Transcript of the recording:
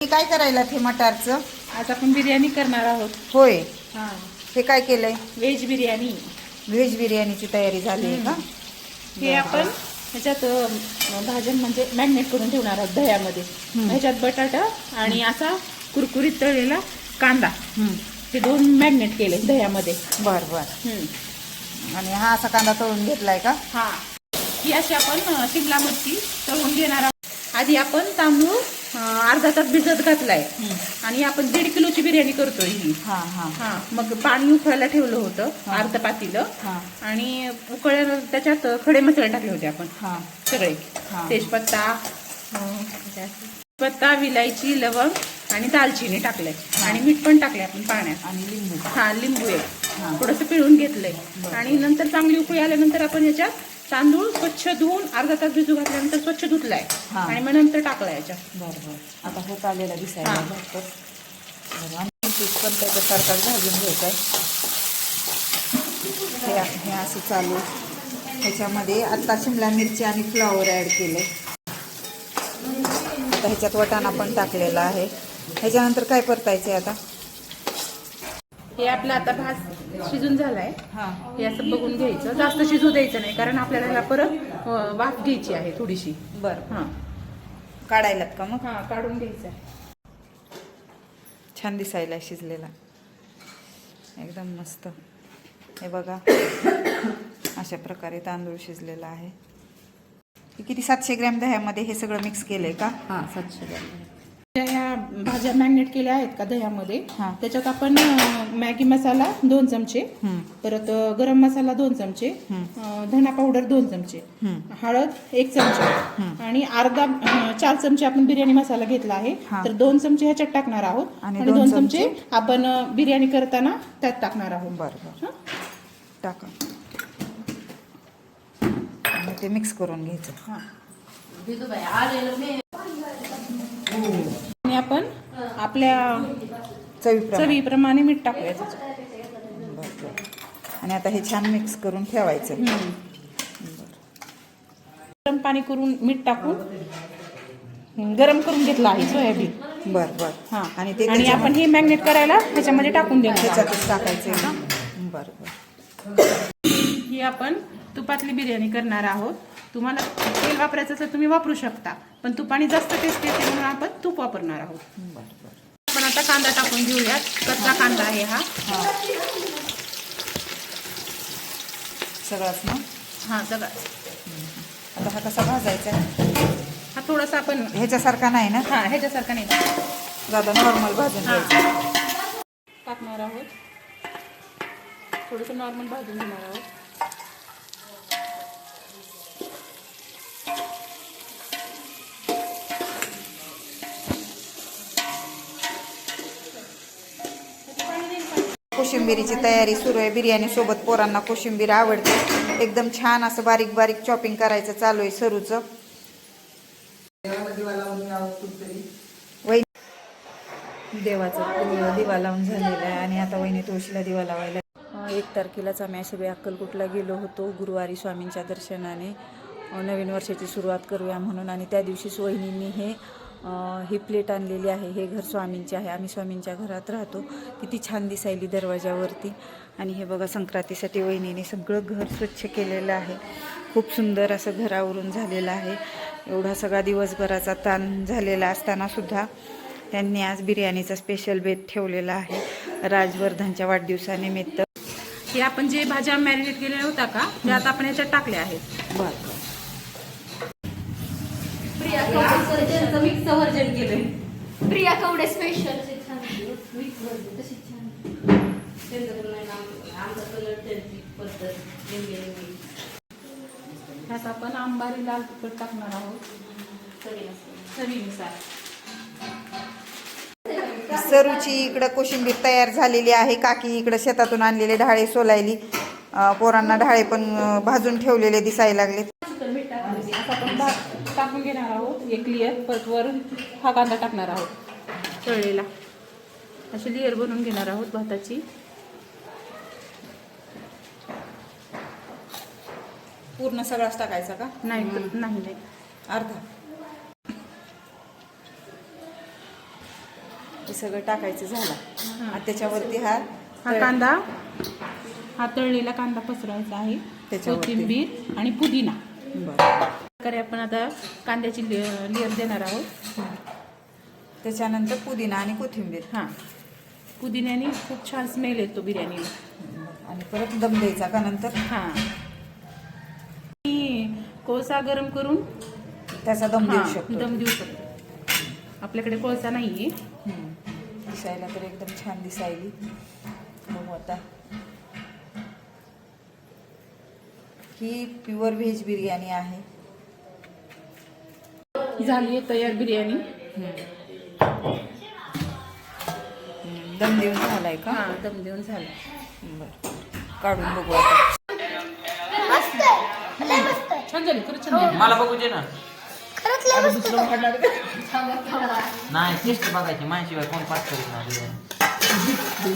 हे काय करायला ते मटारचं? आज आपण बिर्याणी करणार आहोत. होय. हा. हे काय केलंय? व्हेज बिर्याणी. व्हेज बिर्याणीची तयारी झाली आहे का? हे आपण ह्याच्यात अं, भाज्या म्हणजे मॅग्नेट करून ठेवणार आहोत दह्यामध्ये. ह्याच्यात बटाटा आणि असा कुरकुरीत तळलेला कांदा. हम्म. हे दोन मॅग्नेट केले दह्यामध्ये. बर बर. हम्म. आणि हा असा कांदा तळून घेतलाय का? हा. ही अशी आपण अं, शिमला मिरची तळून घेणार आहोत. आधी आपण तांदूळ अर्धा तास भिजत घातलाय. आणि आपण दीड किलोची बिर्याणी करतोय ही. हा हा. हा मग पाणी उकळायला ठेवलं होतं अर्ध पातीलं. हा. आणि उकळल्या त्याच्यात खडे मसाले टाकले होते आपण. हा. सगळे. हा. तेजपत्ता अं, तेजपत्ता विलायची लवंग आणि दालचिनी टाकले आणि मीठ पण टाकले आपण पाण्यात. आणि लिंबू. हा लिंबू एक. हा. थोडंसं पिळून घेतलंय. आणि नंतर चांगली उकळी आल्यानंतर आपण याच्यात तांदूळ स्वच्छ धुवून अर्धा तास भिजू घातल्यानंतर स्वच्छ धुतलाय. हा. आणि मग नंतर टाकलाय याच्यात. बर बर आता होत आलेला दिसायला हा. लागतं. बरं, आणि पीठ पण भाजून घ्यायचं हे हे असं चालू. ह्याच्यामध्ये आत्ता शिमला मिरची आणि फ्लॉवर ॲड केले आता ह्याच्यात वटाणा पण टाकलेला आहे. ह्याच्यानंतर काय परतायचे आता? हे आपलं आता भात शिजून झालाय. हां. हे असं बघून घ्यायचं. जास्त शिजू द्यायचं नाही कारण आपल्याला ह्याला परत वाफ घ्यायची आहे थोडीशी. बरं. हा. काढायलात का मग? हा काढून घ्यायचं आहे छान दिसायला शिजलेला. एकदम मस्त. हे बघा. अशा प्रकारे तांदूळ शिजलेला आहे. हे किती सातशे ग्रॅम दह्यामध्ये हे सगळं मिक्स केलंय का? हा सातशे त्या ह्या भाज्या मॅग्नेट केल्या आहेत का दह्यामध्ये? हा. त्याच्यात आपण अं, मॅगी मसाला दोन चमचे हम्म, परत अं, गरम मसाला दोन चमचे अं, धना पावडर दोन चमचे हम्म. हळद एक चमचे आणि अर्धा अं, चार चमचे आपण बिर्याणी मसाला घेतला आहे. हा. तर दोन चमचे ह्याच्यात टाकणार आहोत आणि आणि दोन दोन चमचे आपण अं, बिर्याणी करताना त्यात टाकणार आहोत. बरं बरं. हा? टाका. आणि ते मिक्स करून घ्यायचं. हा. आणि आपण आपल्या चवीप्रमाणे मीठ टाकूया त्याच्यात. बरं बरं आणि आता हे छान मिक्स करून ठेवायचं. गरम पाणी करून मीठ टाकून गरम करून घेतलं आहे सोयाबीन. बरं बरं. हा. आणि ते आणि आपण हे मॅग्नेट करायला त्याच्यामध्ये टाकून आहोत. त्याच्यातच टाकायचं आहे ना? बरं बरं. ही आपण तुपातली बिर्याणी करणार आहोत. तुम्हाला तेल वापरायचं तर तुम्ही वापरू शकता. पण तुपाने जास्त टेस्ट येते म्हणून आपण तूप वापरणार आहोत. आपण आता कांदा टाकून घेऊयात. कच्चा कांदा आहे हा. हां सगळंच ना? हा सगळा आता हा कसा भाजायचा हा थोडासा आपण ह्याच्यासारखा नाही ना? हा ह्याच्यासारखा नाही. दादा नॉर्मल भाजून टाकणार आहोत. थोडंसं नॉर्मल भाजून घेणार आहोत. कोशिंबिरीची तयारी सुरू आहे. बिर्याणीसोबत पोरांना कोशिंबीर आवडते. एकदम छान असं बारीक बारीक चॉपिंग करायचं चालू आहे सरूचं. वहिनी देवाचा दिवा लावून झालेला आहे आणि आता वहिनी तुळशीला दिवा लावायला. एक तारखेलाच आम्ही सगळे अक्कलकोटला गेलो होतो गुरुवारी स्वामींच्या दर्शनाने. नवीन वर्षाची सुरुवात करूया म्हणून आणि त्या दिवशीच वहिनींनी हे ही प्लेट आणलेली आहे. हे घर स्वामींचे आहे. आम्ही स्वामींच्या घरात राहतो. किती छान दिसायली दरवाजावरती. आणि हे बघा संक्रांतीसाठी वहिनीने सगळं घर स्वच्छ केलेलं आहे. खूप सुंदर असं घरावरून झालेलं आहे. एवढा सगळा दिवसभराचा ताण झालेला असताना सुद्धा त्यांनी आज बिर्याणीचा स्पेशल बेत ठेवलेला आहे. राजवर्धनच्या वाढदिवसानिमित्त. हे आपण जे भाज्या मॅरिनेट केलेल्या होत्या का ते आता आपण ह्याच्यात टाकल्या आहेत. बरं. त्यांचं मिक्स व्हर्जन केलंय. Priya Kawade special mix version तशी छान त्यांचं पण नाही नाव आमचा कलर त्यांची पद्धत लिंबे लिंबे ह्यात आपण आंबारी लाल तिखट टाकणार आहोत. चवीनुसार. सरूची इकडं कोशिंबीर तयार झालेली आहे. काकी इकडं शेतातून आणलेले ढाळे सोलायली. पोरांना ढाळे पण भाजून ठेवलेले दिसायला लागले. टाकून घेणार आहोत. एक लेअर परत वरून हा कांदा टाकणार आहोत. तळलेला. अशी लेअर बनवून घेणार आहोत भाताची. पूर्ण सगळाच टाकायचा का? नाही नाही नाही. अर्धा. हे सगळं टाकायचं झालं. त्याच्यावरती हा हा कांदा हा तळलेला कांदा पसरवायचा आहे. कोथिंबीर आणि पुदिना. बरं. प्रकारे आपण आता कांद्याची लेअर देणार आहोत. त्याच्यानंतर पुदिना आणि कोथिंबीर. हां. पुदिन्याने खूप छान स्मेल येतो बिर्याणीला. आणि परत दम द्यायचा का नंतर? हां. कोळसा गरम करून त्याचा दम देऊ शकतो. दम देऊ शकतो. आपल्याकडे कोळसा नाही आहे. दिसायला तर एकदम छान दिसायली. बघू आता. ही प्युअर व्हेज बिर्याणी आहे. झाली आहे तयार बिर्याणी. हम्म, दम देऊन झालाय का? हां दम देऊन झालं बरं. काढून बघू आता. छान झाली खरंच छान झाली. मला बघू दे ना. नाही टेस्ट बघायची. माझ्याशिवाय कोण पास करीत नाही